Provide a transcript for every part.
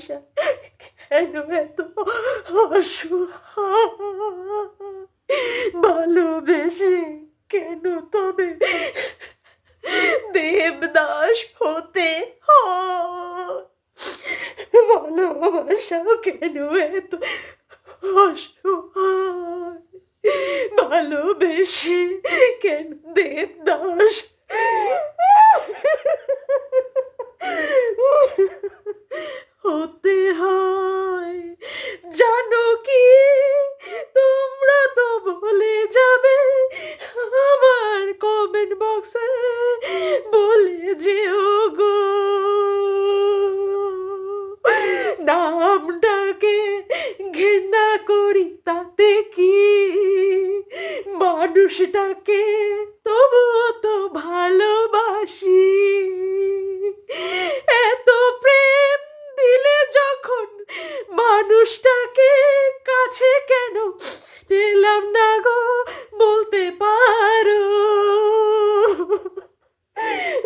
ভালোবাসা কেন এত অসহায়? ভালোবেসে কেন তবে দেবদাস হতে ভালোবাসা কেন এত অসহায়? ভালোবেসে কেন দেবদাস হতে হয় জানো কি তোমরা তো বলে যাবে আমার কমেন্ট বক্সে বলে যেও গো নামটাকে ঘেন্না করি তাতে কি মানুষটাকে তবুও তো ভালোবাসি এত প্রেম দিলে যখন মানুষটাকে কাছে কেন পেলাম না গো বলতে পারো।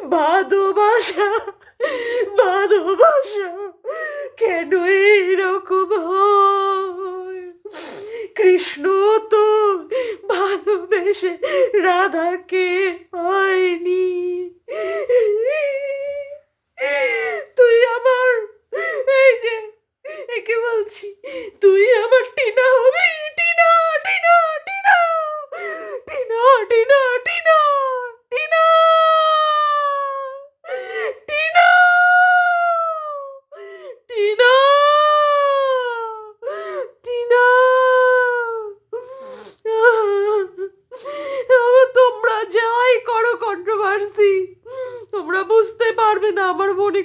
ভালোবাসা ভালোবাসা কেন এইরকম হয়। কৃষ্ণ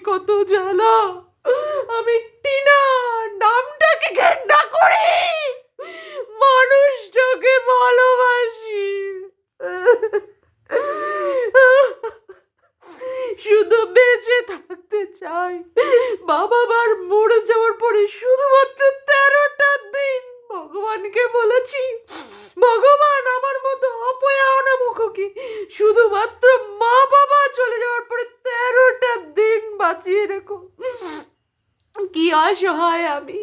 কত জ্বালা। আমি টিনা নামটাকে ঘেন্না করে। মানুষটাকে ভালোবাসি। শুধু বেঁচে থাকতে চাই। বাবা মার মরে যাওয়ার পরে শুধুমাত্র তেরোটা দিন ভগবানকে বলেছি, ভগবান আমার মতো অপয়া অনামুখকে শুধুমাত্র মা বাবা চলে যাওয়ার পরে বাঁচিয়ে রেখো। কি অসহায় আমি।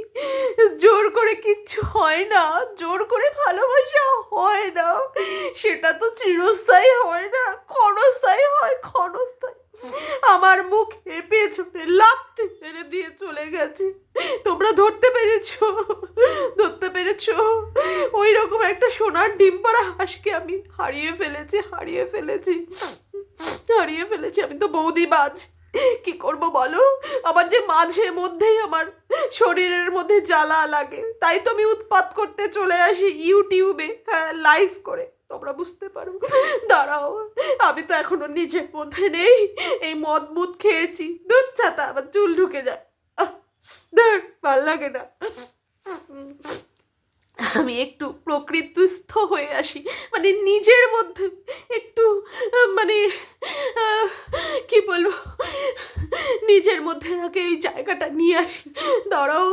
জোর করে কিচ্ছু হয় না। জোর করে ভালোবাসা হয় না। সেটা তো চিরস্থায়ী হয় না। ক্ষণস্থায়ী হয়, ক্ষণস্থায়ী। আমার মুখে পেছনে লাথি মেরে দিয়ে চলে গেছে। তোমরা ধরতে পেরেছ ধরতে পেরেছ। ওই রকম একটা সোনার ডিম পাড়া হাঁসকে আমি হারিয়ে ফেলেছি হারিয়ে ফেলেছি। হারিয়ে ফেলেছি। আমি তো বৌদি বাজ। কি করব বলো? আমার যে মাঝে মধ্যেই আমার শরীরের মধ্যে জ্বালা লাগে তাই তো আমি উৎপাত করতে চলে আসি ইউটিউবে হ্যাঁ লাইভ করে। তোমরা বুঝতে পারো। দাঁড়াও আমি তো এখনও নিজের মধ্যে নেই। এই মদ মুদ খেয়েছি। দুধ ছাতা আবার চুল ঢুকে যায়। ধুর, ভালো লাগে না। আমি একটু প্রকৃতিস্থ হয়ে আসি। মানে নিজের মধ্যে একটু মানে কি বলব, নিজের মধ্যে আগে এই জায়গাটা নিয়ে আসি। দাঁড়াও।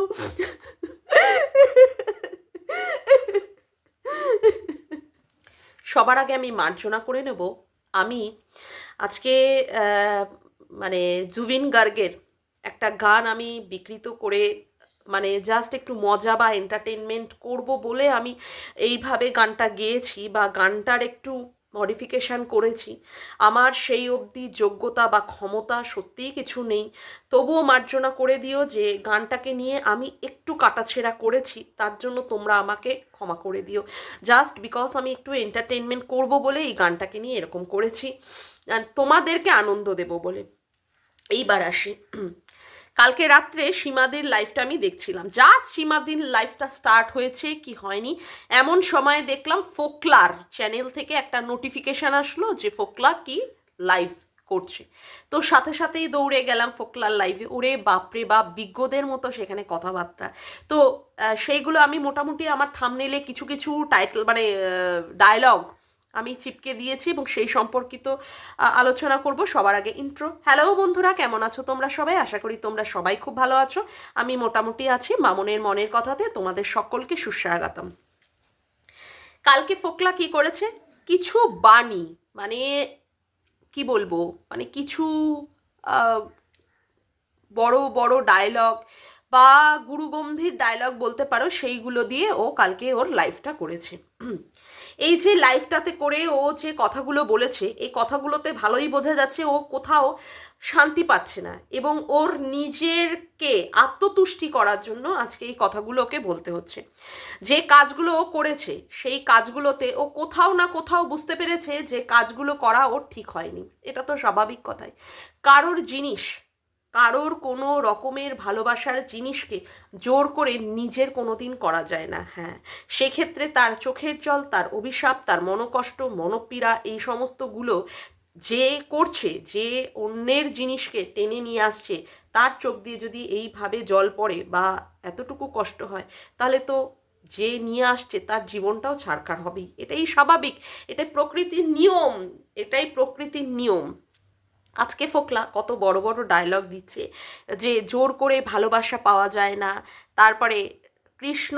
সবার আগে আমি মার্জনা করে নেব। আমি আজকে মানে জুবিন গার্গের একটা গান আমি বিকৃত করে মানে জাস্ট একটু মজা বা এন্টারটেনমেন্ট করব বলে আমি এইভাবে গানটা গেয়েছি বা গানটার একটু মডিফিকেশান করেছি। আমার সেই অবধি যোগ্যতা বা ক্ষমতা সত্যিই কিছু নেই। তবুও মার্জনা করে দিও যে গানটাকে নিয়ে আমি একটু কাটাছেড়া করেছি, তার জন্য তোমরা আমাকে ক্ষমা করে দিও। জাস্ট বিকজ আমি একটু এন্টারটেনমেন্ট করব বলে এই গানটাকে নিয়ে এরকম করেছি। তোমাদেরকে আনন্দ দেব বলে। এইবার আসি। কালকে রাত্রে সীমাদির লাইফটা আমি দেখছিলাম। যা সীমাদির লাইফটা স্টার্ট হয়েছে, কি হয়নি? এমন সময় দেখলাম ফোকলার চ্যানেল থেকে একটা নোটিফিকেশান আসলো যে ফোকলা কি লাইভ করছে। তো সাথে সাথেই দৌড়ে গেলাম ফোকলার লাইভে ওরে বাপরে বাপ, বিজ্ঞদের মতো সেখানে কথাবার্তা। তো সেইগুলো আমি মোটামুটি আমার থামনেলে কিছু কিছু টাইটেল মানে ডায়লগ আমি চিপকে দিয়েছি এবং সেই সম্পর্কিত আলোচনা করব সবার আগে ইন্ট্রো হ্যালো বন্ধুরা, কেমন আছো তোমরা সবাই? আশা করি তোমরা সবাই খুব ভালো আছো। আমি মোটামুটি আছি মামনের মনের কথাতে, তোমাদের সকলকে সুস্বাগতম। কালকে ফোকলা কি করেছে? কিছু বাণী মানে কি বলব? মানে কিছু বড় বড় ডায়লগ বা গুরুগম্ভীর ডায়লগ বলতে পারো, সেইগুলো দিয়ে ও কালকে ওর লাইফটা করেছে। এই যে লাইফটাতে করে ও যে কথাগুলো বলেছে, এই কথাগুলোতে ভালোই বোঝা যাচ্ছে ও কোথাও শান্তি পাচ্ছে না এবং ওর নিজেরকে আত্মতুষ্টি করার জন্য আজকে এই কথাগুলোকে বলতে হচ্ছে। যে কাজগুলো ও করেছে, সেই কাজগুলোতে ও কোথাও না কোথাও বুঝতে পেরেছে যে কাজগুলো করা ওর ঠিক হয়নি। এটা তো স্বাভাবিক কথাই। কারোর জিনিস কারোর কোনো রকমের ভালোবাসার জিনিসকে জোর করে নিজের কোনো দিন করা যায় না হ্যাঁ। সেক্ষেত্রে তার চোখের জল, তার অভিশাপ, তার মনোকষ্ট, মনোপীড়া এই সমস্তগুলো যে করছে, যে অন্যের জিনিসকে টেনে নিয়ে আসছে, তার চোখ দিয়ে যদি এইভাবে জল পড়ে বা এতটুকু কষ্ট হয়, তাহলে তো যে নিয়ে আসছে তার জীবনটাও ছাড়খাড় হবেই। এটাই স্বাভাবিক, এটাই প্রকৃতির নিয়ম, এটাই প্রকৃতির নিয়ম। আজকে ফোকলা কত বড় বড় ডায়লগ দিচ্ছে যে জোর করে ভালোবাসা পাওয়া যায় না। তারপরে কৃষ্ণ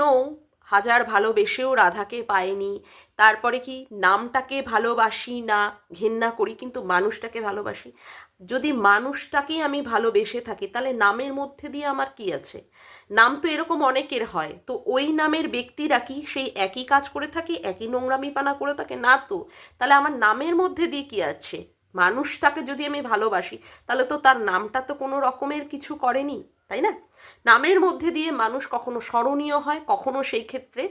হাজার ভালোবেসেও রাধাকে পায়নি। তারপরে কি নামটাকে ভালোবাসি না, ঘেন্না করি কিন্তু মানুষটাকে ভালোবাসি। যদি মানুষটাকেই আমি ভালোবেসে থাকি তাহলে নামের মধ্যে দিয়ে আমার কি আছে? নাম তো এরকম অনেকের হয়। তো ওই নামের ব্যক্তিরা কি সেই একই কাজ করে থাকে, একই নোংরামি পানা করে থাকে? না তো। তাহলে আমার নামের মধ্যে দিয়ে কি আছে? মানুষটাকে যদি আমি ভালোবাসি, তাহলে তো তার নামটা তো কোনো রকমের কিছু করেনি, তাই না? নামের মধ্যে দিয়ে মানুষ কখনো স্মরণীয় হয়, কখনো সেই ক্ষেত্রে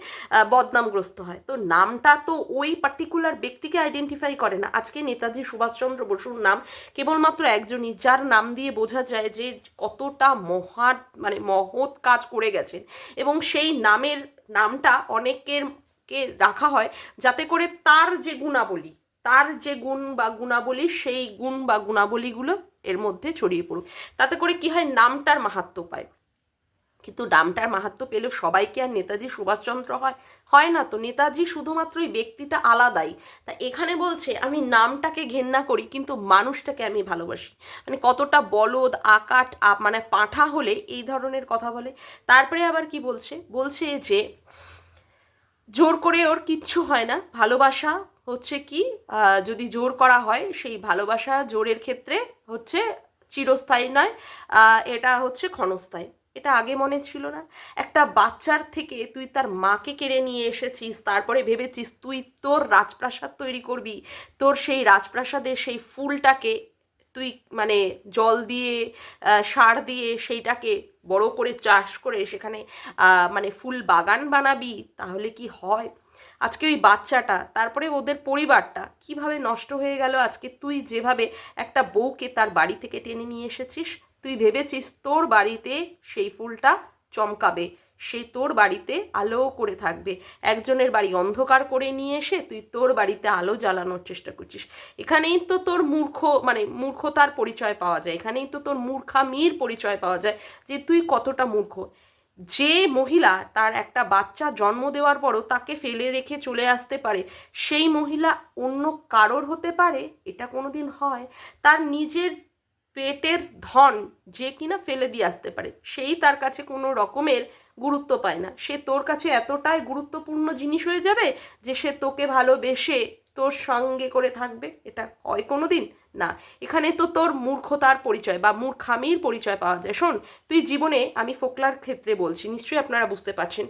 বদনামগ্রস্ত হয়। তো নামটা তো ওই পার্টিকুলার ব্যক্তিকে আইডেন্টিফাই করে না। আজকে নেতাজি সুভাষচন্দ্র বসুর নাম কেবলমাত্র একজনই, যার নাম দিয়ে বোঝা যায় যে কতটা মহান মানে মহৎ কাজ করে গেছেন। এবং সেই নামের, নামটা অনেকের কে রাখা হয় যাতে করে তার যে গুণাবলী তার যে গুণ বা গুণাবলী, সেই গুণ বা গুণাবলীগুলো এর মধ্যে ছড়িয়ে পড়ুক। তাতে করে কি হয়? নামটার মাহাত্ম পায়। কিন্তু নামটার মাহাত্ম পেলেও সবাইকে আর নেতাজি সুভাষচন্দ্র হয়? হয় না তো। নেতাজি শুধুমাত্র ওই ব্যক্তিটা আলাদাই। তা এখানে বলছে, আমি নামটাকে ঘেন্না করি, কিন্তু মানুষটাকে আমি ভালোবাসি। মানে কতটা বলদ, আকাট মানে পাঁঠা হলে এই ধরনের কথা বলে। তারপরে আবার কি বলছে? বলছে যে, জোর করে ওর কিচ্ছু হয় না। ভালোবাসা হচ্ছে কি যদি জোর করা হয়, সেই ভালোবাসা জোরের ক্ষেত্রে হচ্ছে চিরস্থায়ী নয় এটা হচ্ছে ক্ষণস্থায়ী। এটা আগে মনে ছিল না। একটা বাচ্চার থেকে তুই তার মাকে কেড়ে নিয়ে এসেছিস, তারপরে ভেবেছিস তুই তোর রাজপ্রাসাদ তৈরি করবি, তোর সেই রাজপ্রাসাদে সেই ফুলটাকে তুই মানে জল দিয়ে সার দিয়ে সেইটাকে বড় করে চাষ করে সেখানে মানে ফুল বাগান বানাবি, তাহলে কি হয়? আজকে ওই বাচ্চাটা, তারপরে ওদের পরিবারটা কীভাবে নষ্ট হয়ে গেল? আজকে তুই যেভাবে একটা বউকে তার বাড়ি থেকে টেনে নিয়ে এসেছিস, তুই ভেবেছিস তোর বাড়িতে সেই ফুলটা চমকাবে, সে তোর বাড়িতে আলো করে থাকবে। একজনের বাড়ি অন্ধকার করে নিয়ে এসে তুই তোর বাড়িতে আলো জ্বালানোর চেষ্টা করছিস। এখানেই তো তোর মূর্খ মানে মূর্খতার পরিচয় পাওয়া যায়, এখানেই তো তোর মূর্খামির পরিচয় পাওয়া যায় যে তুই কতটা মূর্খ। যে মহিলা তার একটা বাচ্চা জন্ম দেওয়ার পরও তাকে ফেলে রেখে চলে আসতে পারে, সেই মহিলা অন্য কারোর হতে পারে? এটা কোনো দিন হয়। তার নিজের পেটের ধন যে কিনা ফেলে দিয়ে আসতে পারে, সেই তার কাছে কোনো রকমের গুরুত্ব পায় না। সে তোর কাছে এতটাই গুরুত্বপূর্ণ জিনিস হয়ে যাবে যে সে তোকে ভালোবেসে তোর সঙ্গে করে থাকবে? এটা হয় কোনো দিন না, এখানে তো তোর মূর্খতার পরিচয় বা মূর্খামির পরিচয় পাওয়া যায়। শোন, তুই জীবনে, আমি ফোকলার ক্ষেত্রে বলছি, নিশ্চয়ই আপনারা বুঝতে পারছেন।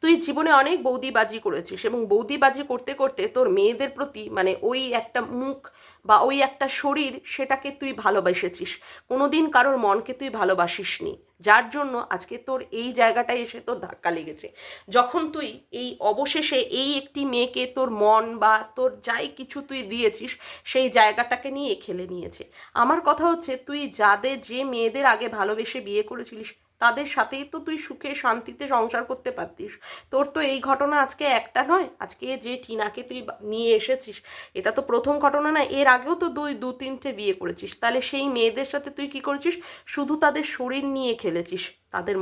তুই জীবনে অনেক বৌদিবাজি করেছিস এবং বৌদিবাজি করতে করতে তোর মেয়েদের প্রতি মানে ওই একটা মুখ বা ওই একটা শরীর, সেটাকে তুই ভালোবেসেছিস। কোনোদিন কারোর মনকে তুই ভালোবাসিস নি যার জন্য আজকে তোর এই জায়গাটায় এসে তোর ধাক্কা লেগেছে। যখন তুই এই অবশেষে এই একটি মেয়েকে তোর মন বা তোর যাই কিছু তুই দিয়েছিস, সেই জায়গাটাকে নিয়ে খেলে নিয়েছে। আমার কথা হচ্ছে, তুই যাদের যে মেয়েদের আগে ভালোবেসে বিয়ে করেছিলিস তাদের সাথেই তো তুই সুখে শান্তিতে সংসার করতে পারতিস। তোর তো এই ঘটনা আজকে একটা নয়, আজকে যে টিনাকে তুই নিয়ে এসেছিস, এটা তো প্রথম ঘটনা না, এর আগেও তো দুই, দু, তিনটে বিয়ে করেছিস। তাহলে সেই মেয়েদের সাথে তুই কি করেছিস? শুধু তাদের শরীর নিয়ে খেলেছিস, তাদের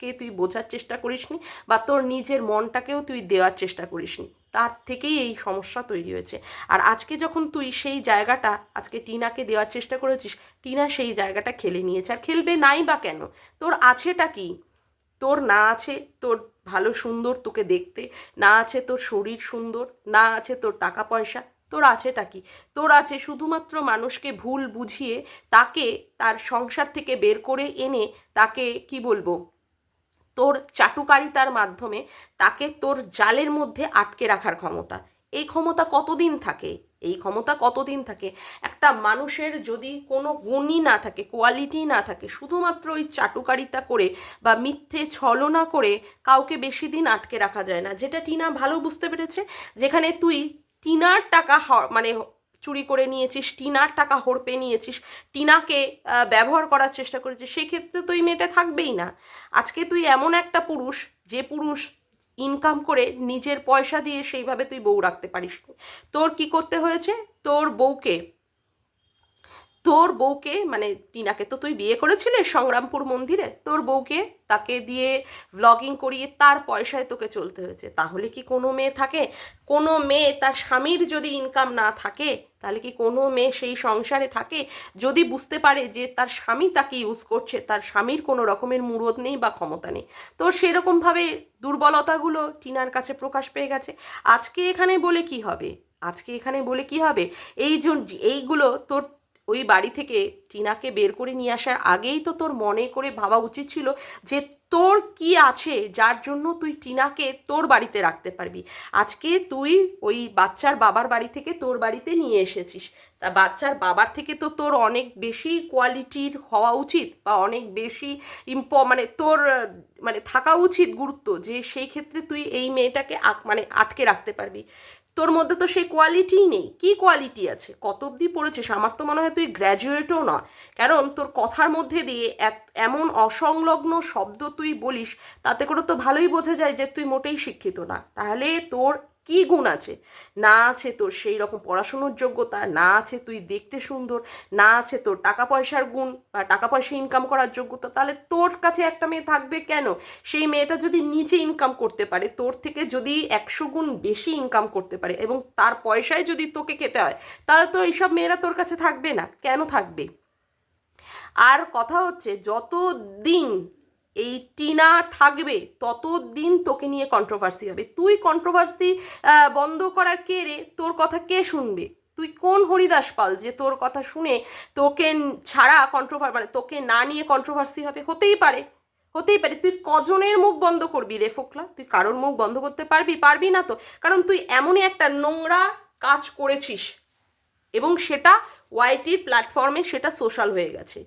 মনকে তুই বোঝার চেষ্টা করিসনি বা তোর নিজের মনটাকেও তুই দেওয়ার চেষ্টা করিসনি। তার থেকেই এই সমস্যা তৈরি হয়েছে। আর আজকে যখন তুই সেই জায়গাটা, আজকে টিনাকে দেওয়ার চেষ্টা করেছিস, টিনা সেই জায়গাটা খেলে নিয়েছে। আর খেলবে নাই বা কেন? তোর আছেটা কি? তোর না আছে তোর ভালো সুন্দর তোকে দেখতে, না আছে তোর শরীর সুন্দর, না আছে তোর টাকা পয়সা, তোর আছেটা কি? তোর আছে শুধুমাত্র মানুষকে ভুল বুঝিয়ে তাকে তার সংসার থেকে বের করে এনে তাকে, কি বলব তোর চাটুকারিতার মাধ্যমে তাকে তোর জালের মধ্যে আটকে রাখার ক্ষমতা। এই ক্ষমতা কতদিন থাকে? এই ক্ষমতা কতদিন থাকে? একটা মানুষের যদি কোনো গুণই না থাকে কোয়ালিটি না থাকে, শুধুমাত্র ওই চাটুকারিতা করে বা মিথ্যে ছলনা করে কাউকে বেশি দিন আটকে রাখা যায় না। যেটা টিনা ভালো বুঝতে পেরেছে, যেখানে তুই টিনার টাকা মানে চুরি করে নিয়েছিস, টিনার টাকা হড়পে নিয়েছিস, টিনাকে ব্যবহার করার চেষ্টা করেছিস সেক্ষেত্রে তুই তো এই মেয়েটা থাকবেই না। আজকে তুই এমন একটা পুরুষ, যে পুরুষ ইনকাম করে নিজের পয়সা দিয়ে সেইভাবে তুই বউ রাখতে পারিস তোর কি করতে হয়েছে? তোর বউকে তোর বউকে মানে টিনাকে তো তুই বিয়ে করেছিলে সংগ্রামপুর মন্দিরে, তোর বউকে তাকে দিয়ে ভ্লগিং করিয়ে তার পয়সায় তোকে চলতে হয়েছে। তাহলে কি কোনো মেয়ে থাকে? কোনো মেয়ে তার স্বামীর যদি ইনকাম না থাকে, তাহলে কি কোনো মেয়ে সেই সংসারে থাকে? যদি বুঝতে পারে যে তার স্বামী তাকে ইউজ করছে, তার স্বামীর কোনো রকমের মুরদ নেই বা ক্ষমতা নেই। তো সেরকমভাবে দুর্বলতাগুলো টিনার কাছে প্রকাশ পেয়ে গেছে। আজকে এখানে বলে কি হবে? আজকে এখানে বলে কি হবে? এই এইগুলো তোর ওই বাড়ি থেকে টিনাকে বের করে নিয়ে আসার আগেই তো তোর মনে করে ভাবা উচিত ছিল যে তোর কি আছে যার জন্য তুই টিনাকে তোর বাড়িতে রাখতে পারবি। আজকে তুই ওই বাচ্চার বাবার বাড়ি থেকে তোর বাড়িতে নিয়ে এসেছিস। তা বাচ্চার বাবার থেকে তো তোর অনেক বেশি কোয়ালিটির হওয়া উচিত বা অনেক বেশি ইম্প মানে তোর মানে থাকা উচিত গুরুত্ব যে সেই ক্ষেত্রে তুই এই মেয়েটাকে মানে আটকে রাখতে পারবি। তোর মধ্যে তো সেই কোয়ালিটিই নেই। কি কোয়ালিটি আছে? কত অবধি পড়েছিস? আমার তো মনে হয় তুই গ্র্যাজুয়েটও নয়। কারণ তোর কথার মধ্যে দিয়ে এমন অসংলগ্ন শব্দ তুই বলিস, তাতে করে তো ভালোই বোঝা যায় যে তুই মোটেই শিক্ষিত না। তাহলে তোর কি গুণ আছে? না আছে তোর সেই রকম পড়াশুনোর যোগ্যতা, না আছে তুই দেখতে সুন্দর, না আছে তোর টাকা পয়সার গুণ বা টাকা পয়সা ইনকাম করার যোগ্যতা, তাহলে তোর কাছে একটা মেয়ে থাকবে কেন? সেই মেয়েটা যদি নিজে ইনকাম করতে পারে, তোর থেকে যদি একশো গুণ বেশি ইনকাম করতে পারে এবং তার পয়সায় যদি তোকে খেতে হয়, তাহলে তো এইসব মেয়েরা তোর কাছে থাকবে না। কেন থাকবে? আর কথা হচ্ছে যত দিন এই টিনা থাকবে, ততদিন তোকে নিয়ে কন্ট্রোভার্সি হবে। তুই কন্ট্রোভার্সি বন্ধ করার কে রে? তোর কথা কে শুনবে? তুই কোন হরিদাস পাল যে তোর কথা শুনে তোকে ছাড়া কন্ট্রোভার মানে তোকে না নিয়ে কন্ট্রোভার্সি হবে? হতেই পারে হতেই পারে। তুই কজনের মুখ বন্ধ করবি রে ফোকলা? তুই কারোর মুখ বন্ধ করতে পারবি? পারবি না তো। কারণ তুই এমনই একটা নোংরা কাজ করেছিস এবং সেটা ওয়াইটির প্ল্যাটফর্মে সেটা সোশ্যাল হয়ে গেছে।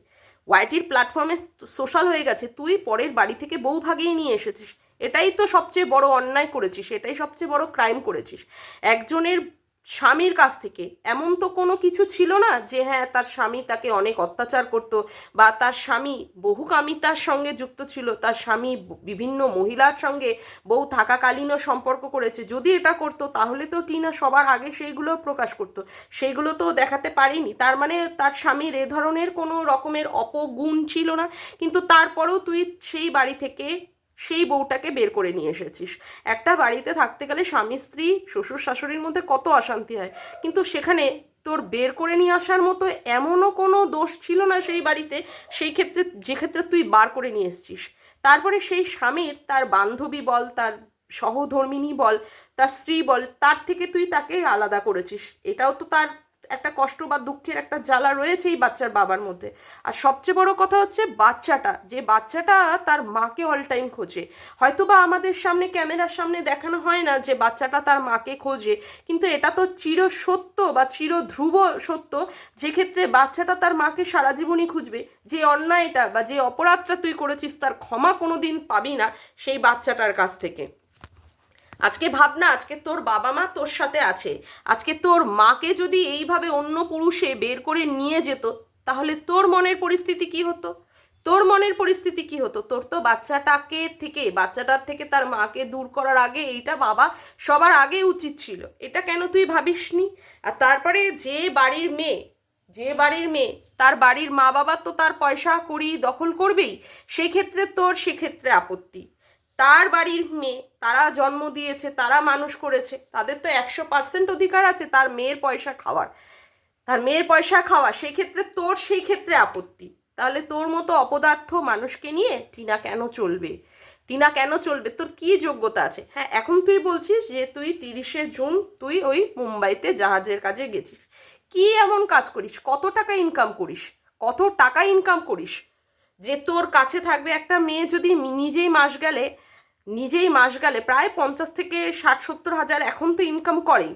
ওয়াইটির প্ল্যাটফর্মে সোশ্যাল হয়ে গেছে, তুই পরের বাড়ি থেকে বউ ভাগেই নিয়ে এসেছিস। এটাই তো সবচেয়ে বড় অন্যায় করেছিস, এটাই সবচেয়ে বড় ক্রাইম করেছিস। একজনের স্বামীর কাছ থেকে। এমন তো কোনো কিছু ছিল না যে হ্যাঁ তার স্বামী তাকে অনেক অত্যাচার করতো বা তার স্বামী বহুকামিতার সঙ্গে যুক্ত ছিল, তার স্বামী বিভিন্ন মহিলার সঙ্গে বউ থাকাকালীনও সম্পর্ক করেছে। যদি এটা করতো, তাহলে তো টিনা সবার আগে সেইগুলো প্রকাশ করতো। সেইগুলো তো দেখাতে পারিনি। তার মানে তার স্বামীর এ ধরনের কোনো রকমের অপগুণ ছিল না। কিন্তু তারপরেও তুই সেই বাড়ি থেকে সেই বউটাকে বের করে নিয়ে এসেছিস। একটা বাড়িতে থাকতে গেলে স্বামী, স্ত্রী, শ্বশুর, শাশুড়ির মধ্যে কত অশান্তি হয়। কিন্তু সেখানে তোর বের করে নিয়ে আসার মতো এমনও কোনো দোষ ছিল না সেই বাড়িতে, সেই ক্ষেত্রে, যে ক্ষেত্রে তুই বার করে নিয়ে এসেছিস। তারপরে সেই স্বামীর, তার বান্ধবী বল, তার সহধর্মিনী বল, তার স্ত্রী বল, তার থেকে তুই তাকে আলাদা করেছিস। এটাও তো তার একটা কষ্ট বা দুঃখের একটা জ্বালা রয়েছে এই বাচ্চার বাবার মধ্যে। আর সবচেয়ে বড় কথা হচ্ছে বাচ্চাটা, যে বাচ্চাটা তার মাকে অল টাইম খোঁজে। হয়তো বা আমাদের সামনে, ক্যামেরার সামনে দেখানো হয় না যে বাচ্চাটা তার মাকে খোঁজে, কিন্তু এটা তো চির সত্য বা চির ধ্রুব সত্য যে ক্ষেত্রে বাচ্চাটা তার মাকে সারা জীবনই খুঁজবে। যে অন্যায়টা বা যে অপরাধটা তুই করেছিস তার ক্ষমা কোনো দিন পাবি না সেই বাচ্চাটার কাছ থেকে। আজকে ভাবনা, আজকে তোর বাবা মা তোর সাথে আছে। আজকে তোর মাকে যদি এইভাবে অন্য পুরুষে বের করে নিয়ে যেত, তাহলে তোর মনের পরিস্থিতি কি হতো? তোর মনের পরিস্থিতি কি হতো? তোর তো বাচ্চাটাকে থেকে? বাচ্চাটার থেকে তার মাকে দূর করার আগে এইটা বাবা সবার আগে উচিত ছিল। এটা কেন তুই ভাবিসনি? আর তারপরে যে বাড়ির মেয়ে, যে বাড়ির মেয়ে, তার বাড়ির মা বাবা তো তার পয়সা করি দখল করবেই। সেক্ষেত্রে তোর সেক্ষেত্রে আপত্তি। তার বাড়ির মেয়ে, তারা জন্ম দিয়েছে, তারা মানুষ করেছে, তাদের তো একশো পার্সেন্ট অধিকার আছে তার মেয়ের পয়সা খাওয়ার। তার মেয়ের পয়সা খাওয়া সেই ক্ষেত্রে তোর সেই ক্ষেত্রে আপত্তি। তাহলে তোর মতো অপদার্থ মানুষকে নিয়ে টিনা কেন চলবে? টিনা কেন চলবে? তোর কি যোগ্যতা আছে? হ্যাঁ এখন তুই বলছিস যে তুই তিরিশে জুন তুই ওই মুম্বাইতে জাহাজের কাজে গেছিস। কি এমন কাজ করিস? কত টাকা ইনকাম করিস? কত টাকা ইনকাম করিস? যে তোর কাছে থাকবে একটা মেয়ে যদি নিজেই মাস গেলে, নিজেই মাস গেলে প্রায় পঞ্চাশ থেকে ষাট, সত্তর হাজার এখন তো ইনকাম করেই।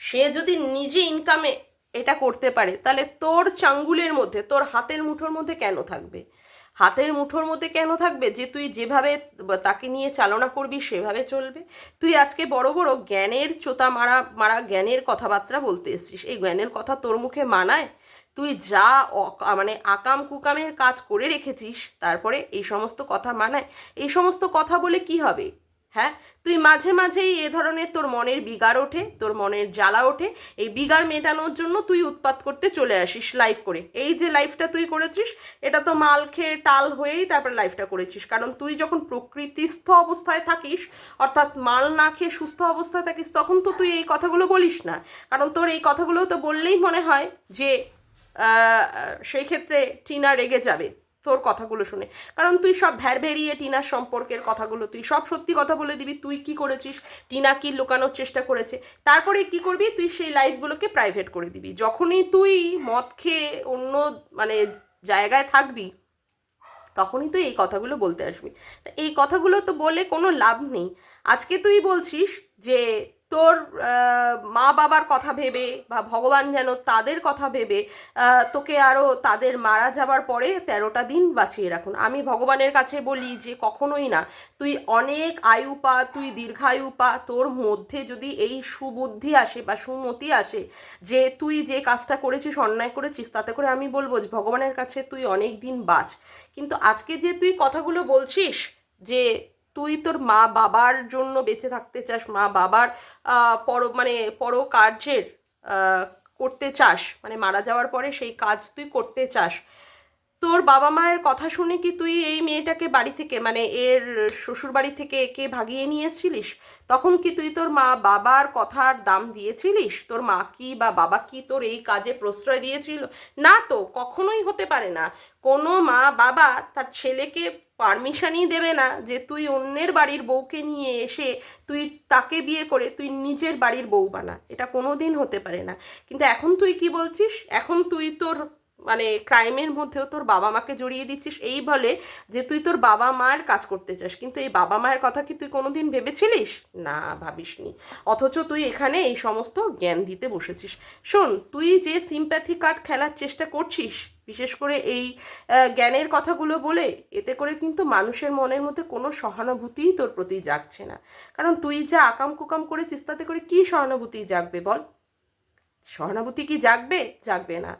সে যদি নিজে ইনকামে এটা করতে পারে, তাহলে তোর চাঙ্গুলের মধ্যে, তোর হাতের মুঠোর মধ্যে কেন থাকবে? হাতের মুঠোর মধ্যে কেন থাকবে যে তুই যেভাবে তাকে নিয়ে চালনা করবি, সেভাবে চলবে? তুই আজকে বড় বড় জ্ঞানের চোতা মারা মারা জ্ঞানের কথাবার্তা বলতে এসছিস। এই জ্ঞানের কথা তোর মুখে মানায়? তুই যা মানে আকাম কুকামের কাজ করে রেখেছিস, তারপরে এই সমস্ত কথা মানায়, এই সমস্ত কথা বলে কি হবে? হ্যাঁ? তুই মাঝে মাঝেই এ ধরনের তোর মনের বিগার ওঠে, তোর মনের জ্বালা ওঠে, এই বিগার মেটানোর জন্য তুই উৎপাত করতে চলে আসিস লাইফ করে। এই যে লাইফটা তুই করেছিস, এটা তো মাল খেয়ে টাল হয়েই তারপর লাইফটা করেছিস। কারণ তুই যখন প্রকৃতিস্থ অবস্থায় থাকিস, অর্থাৎ মাল না খেয়ে সুস্থ অবস্থায় থাকিস, তখন তো তুই এই কথাগুলো বলিস না। কারণ তোর এই কথাগুলো তো বললেই মনে হয় যে সেই ক্ষেত্রে টিনা রেগে যাবে তোর কথাগুলো শুনে। কারণ তুই সব ভ্যার ভেরিয়ে টিনার সম্পর্কের কথাগুলো, তুই সব সত্যি কথা বলে দিবি, তুই কি করেছিস, টিনা কি লুকানোর চেষ্টা করেছে। তারপরে কি করবি, তুই সেই লাইফগুলোকে প্রাইভেট করে দিবি। যখনই তুই মদ খেয়ে অন্য মানে জায়গায় থাকবি, তখনই তুই এই কথাগুলো বলতে আসবি। এই কথাগুলো তো বলে কোনো লাভ নেই। আজকে তুই বলছিস যে তোর মা বাবার কথা ভেবে বা ভগবান যেন তাদের কথা ভেবে তোকে আরও তাদের মারা যাবার পরে তেরোটা দিন বাঁচিয়ে রাখুন। আমি ভগবানের কাছে বলি যে কখনোই না, তুই অনেক আয়ু পা, তুই দীর্ঘায়ু পা, তোর মধ্যে যদি এই সুবুদ্ধি আসে বা সুমতি আসে যে তুই যে কাজটা করেছিস, অন্যায় করেছিস, তাতে করে আমি বলব যে ভগবানের কাছে তুই অনেক দিন বাঁচ। কিন্তু আজকে যে তুই কথাগুলো বলছিস যে তুই তোর মা বাবার জন্য বেঁচে থাকতে চাস, মা বাবার পর মানে পর কার্যের করতে চাস মানে মারা যাওয়ার পরে সেই কাজ তুই করতে চাস তোর বাবা মায়ের কথা শুনে কি তুই এই মেয়েটাকে বাড়ি থেকে মানে এর শ্বশুর বাড়ি থেকে একে ভাগিয়ে নিয়েছিলিস? তখন কি তুই তোর মা বাবার কথার দাম দিয়েছিলিস? তোর মা কি বা বাবা কি তোর এই কাজে প্রশ্রয় দিয়েছিল? না তো, কখনোই হতে পারে না। কোনো মা বাবা তার ছেলেকে পারমিশনই দেবে না যে তুই অন্যের বাড়ির বউকে নিয়ে এসে তুই তাকে বিয়ে করে তুই নিজের বাড়ির বউ বানা। এটা কোনো দিন হতে পারে না। কিন্তু এখন তুই কি বলছিস? এখন তুই তোর মানে ক্রাইমের মধ্যেও তোর বাবা মাকে জড়িয়ে দিচ্ছিস এই বলে যে তুই তোর বাবা মার কাজ করতে চাস। কিন্তু এই বাবা মায়ের কথা কি তুই কোনোদিন ভেবেছিলিস? না ভাবিসনি। অথচ তুই এখানে এই সমস্ত জ্ঞান দিতে বসেছিস। শোন, তুই যে সিম্প্যাথি কার্ড খেলার চেষ্টা করছিস, বিশেষ করে এই জ্ঞানের কথাগুলো বলে, এতে করে কিন্তু মানুষের মনের মধ্যে কোনো সহানুভূতিই তোর প্রতি জাগছে না। কারণ তুই যা আকাম কুকাম করেছিস, তাতে করে কি সহানুভূতি জাগবে বল? সহানুভূতি কি জাগবে? জাগবে না।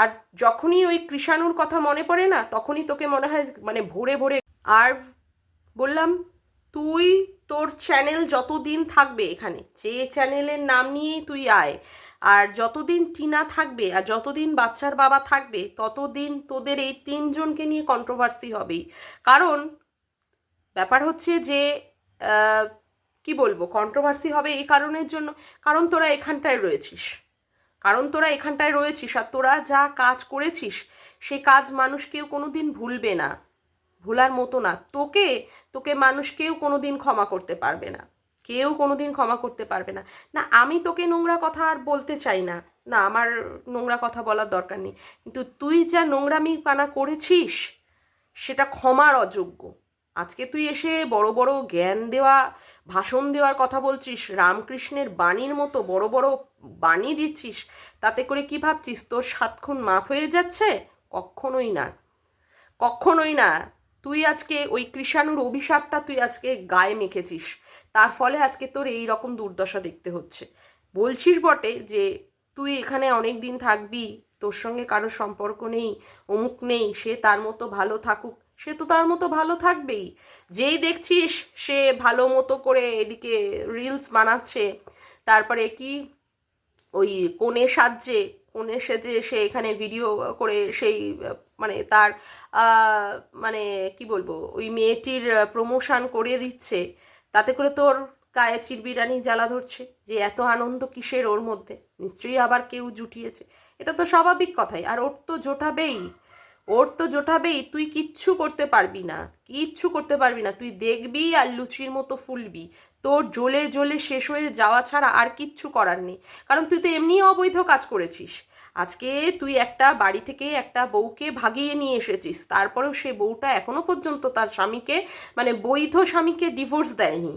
আর যখনই ওই কৃষাণুর কথা মনে পড়ে না, তখনই তোকে মনে হয় মানে ভোরে ভোরে আর বললাম, তুই তোর চ্যানেল যতদিন থাকবে এখানে, যে চ্যানেলের নাম নিয়েই তুই আয়, আর যতদিন টিনা থাকবে আর যতদিন বাচ্চার বাবা থাকবে, ততদিন তোদের এই তিনজনকে নিয়ে কন্ট্রোভার্সি হবেই। কারণ ব্যাপার হচ্ছে যে কি বলব কন্ট্রোভার্সি হবে এই কারণের জন্য, কারণ তোরা এখানটায় রয়েছিস। কারণ তোরা এখানটায় রয়েছিস আর তোরা যা কাজ করেছিস সে কাজ মানুষ কেউ কোনো দিন ভুলবে না। ভুলার মতো না। তোকে তোকে মানুষ কেউ কোনো দিন ক্ষমা করতে পারবে না। কেউ কোনো দিন ক্ষমা করতে পারবে না। না, আমি তোকে নোংরা কথা আর বলতে চাই না। না, আমার নোংরা কথা বলার দরকার নেই। কিন্তু তুই যা নোংরামি পানা করেছিস, সেটা ক্ষমার অযোগ্য। আজকে তুই এসে বড় বড় জ্ঞান দেওয়া, ভাষণ দেওয়ার কথা বলছিস, রামকৃষ্ণের বাণীর মতো বড় বড় বাণী দিচ্ছিস, তাতে করে কি ভাবছিস? তোর সাতক্ষণ মাফ হয়ে যাচ্ছে? কখনোই না। কখনোই না। তুই আজকে ওই কৃষাণুর অভিশাপটা তুই আজকে গায়ে মেখেছিস। তার ফলে আজকে তোর এই রকম দুর্দশা দেখতে হচ্ছে। বলছিস বটে যে, তুই এখানে অনেক দিন থাকবি, তোর সঙ্গে কারও সম্পর্ক নেই, অমুক নেই, সে তার মতো ভালো থাকুক সে তো তার মতো ভালো থাকবেই। যেই দেখছিস সে ভালো মতো করে এদিকে রিলস বানাচ্ছে। তারপরে কি? ওই কোণে সাজছে, কোণে সেজে সে এখানে ভিডিও করে সেই মানে তার মানে কি বলব, ওই মেয়েটির প্রমোশন করিয়ে দিচ্ছে। তাতে করে তোর গায়ে চিরবিরানি জ্বালা ধরছে যে এত আনন্দ কিসের ওর মধ্যে? নিশ্চয়ই আবার কেউ জুটিয়েছে। এটা তো স্বাভাবিক কথাই। আর ওর তো জোটাবেই। ওর তো জোটাবেই তুই কিচ্ছু করতে পারবি না, কিচ্ছু করতে পারবি না, তুই দেখবি আর লুচির মতো ফুলবি। তোর জ্বলে জ্বলে শেষ হয়ে যাওয়া ছাড়া আর কিচ্ছু করার নেই, কারণ তুই তো এমনি অবৈধ কাজ করেছিস। আজকে তুই একটা বাড়ি থেকে একটা বউকে ভাগিয়ে নিয়ে এসেছিস, তারপরেও সে বউটা এখনও পর্যন্ত তার স্বামীকে মানে বৈধ স্বামীকে ডিভোর্স দেয়নি।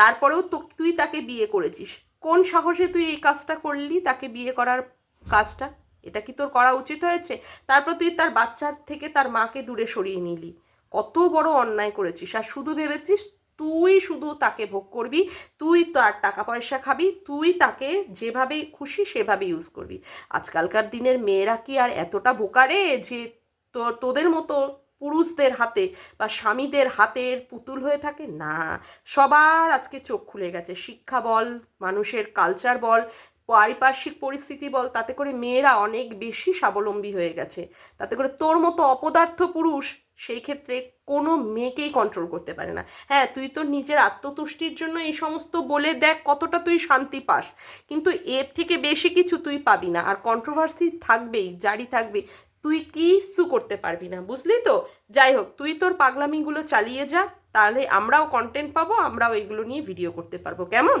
তারপরেও তো তুই তাকে বিয়ে করেছিস। কোন সাহসে তুই এই কাজটা করলি, তাকে বিয়ে করার কাজটা? এটা কি তোর করা উচিত হয়েছে? তারপর তুই তার বাচ্চার থেকে তার মাকে দূরে সরিয়ে নিলি। কত বড় অন্যায় করেছিস। আর শুধু ভেবেছিস তুই শুধু তাকে ভোগ করবি, তুই তার টাকা পয়সা খাবি, তুই তাকে যেভাবে খুশি সেভাবে ইউজ করবি। আজকালকার দিনের মেয়েরা কি আর এতটা বোকারে যে তোর তোদের মতো পুরুষদের হাতে বা স্বামীদের হাতের পুতুল হয়ে থাকে? না। সবার আজকে চোখ খুলে গেছে। শিক্ষা বল, মানুষের কালচার বল পারিপার্শ্বিক পরিস্থিতি বল, তাতে করে মেয়েরা অনেক বেশি স্বাবলম্বী হয়ে গেছে। তাতে করে তোর মতো অপদার্থ পুরুষ সেই ক্ষেত্রে কোনো মেয়েকেই কন্ট্রোল করতে পারে না। হ্যাঁ তুই তো নিজের আত্মতুষ্টির জন্য এই সমস্ত বলে দেখ কতটা তুই শান্তি পাস। কিন্তু এর থেকে বেশি কিছু তুই পাবি না। আর কন্ট্রোভার্সি থাকবেই, জারি থাকবে। তুই কিচ্ছু করতে পারবি না, বুঝলি তো? যাই হোক, তুই তোর পাগলামিগুলো চালিয়ে যা, তাহলে আমরাও কন্টেন্ট পাবো, আমরাও এগুলো নিয়ে ভিডিও করতে পারব। কেমন?